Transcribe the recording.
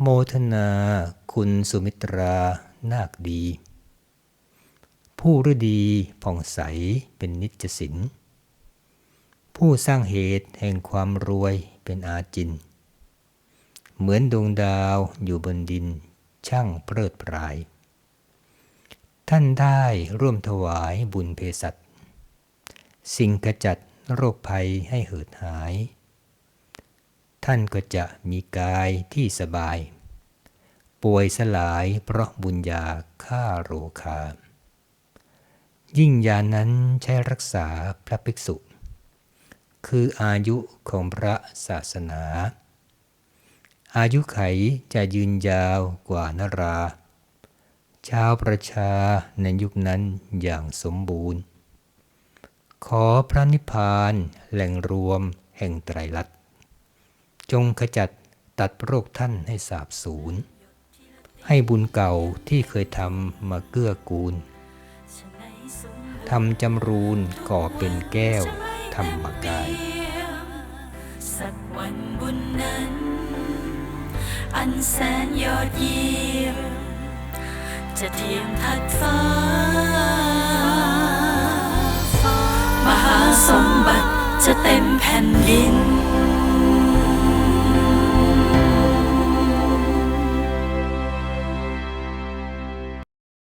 โมทนาคุณสุมิตรานาคดี ผู้ฤดีผ่องใสเป็นนิจสินผู้สร้างเหตุแห่งความรวยเป็นอาจิน เหมือนดวงดาวอยู่บนดินช่างเพลิดเพราย ท่านได้ร่วมถวายบุญเพสัตสิ่งกระจัดโรคภัยให้เหิดหาย ท่านก็จะมีกายที่สบาย ป่วยสลายเพราะบุญญาฆ่าโรคา ยิ่งยานั้นใช้รักษาพระภิกษุ คืออายุของพระศาสนา อายุไขจะยืนยาวกว่านรา ชาวประชาในยุคนั้นอย่างสมบูรณ์ ขอพระนิพพานแหล่งรวมแห่งไตรลักษณ์ จงขจัดตัดโรคท่านให้สาบสูญ ให้บุญเก่าที่เคยทำมาเกื้อกูลทำจำรูนก่อเป็นแก้วธรรมกาย สักวันบุญนั้น อันแสนยอดเยี่ยม จะเทียมทัดฟ้า มหาสมบัติจะเต็มแผ่นดิน